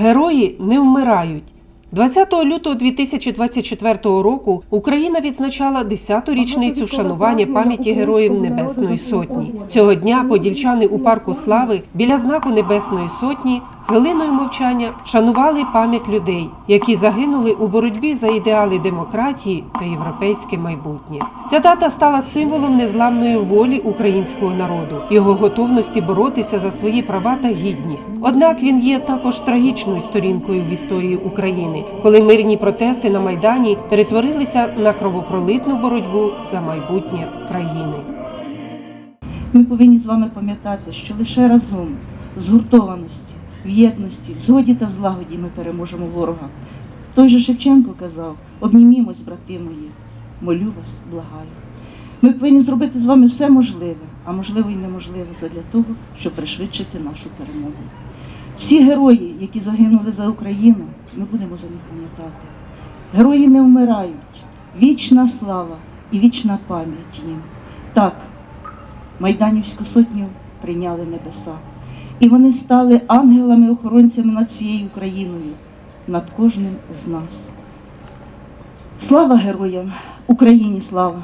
Герої не вмирають. 20 лютого 2024 року Україна відзначала 10-ту річницю вшанування пам'яті героїв Небесної Сотні. Цього дня подільчани у парку Слави біля знаку Небесної Сотні хвилиною мовчання вшанували пам'ять людей, які загинули у боротьбі за ідеали демократії та європейське майбутнє. Ця дата стала символом незламної волі українського народу, його готовності боротися за свої права та гідність. Однак він є також трагічною сторінкою в історії України, коли мирні протести на майдані перетворилися на кровопролитну боротьбу за майбутнє країни. Ми повинні з вами пам'ятати, що лише разом, згуртованості, в єдності, в згоді та злагоді ми переможемо ворога. Той же Шевченко казав: обнімімось, брати мої, молю вас, благаю. Ми повинні зробити з вами все можливе, а можливо і неможливе задля того, щоб пришвидшити нашу перемогу. Всі герої, які загинули за Україну, ми будемо за них пам'ятати. Герої не вмирають, вічна слава і вічна пам'ять їм. Так, Майданівську сотню прийняли небеса. І вони стали ангелами-охоронцями над всією Україною, над кожним з нас. Слава героям! Україні слава!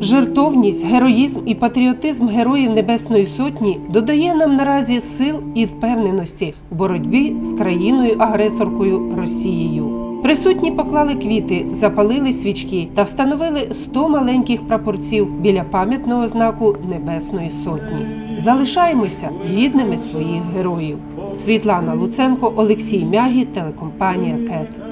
Жертовність, героїзм і патріотизм героїв Небесної Сотні додає нам наразі сил і впевненості в боротьбі з країною-агресоркою Росією. Присутні поклали квіти, запалили свічки та встановили 100 маленьких прапорців біля пам'ятного знаку Небесної Сотні. Залишаємося гідними своїх героїв. Світлана Луценко, Олексій Мягі, телекомпанія КЕТ.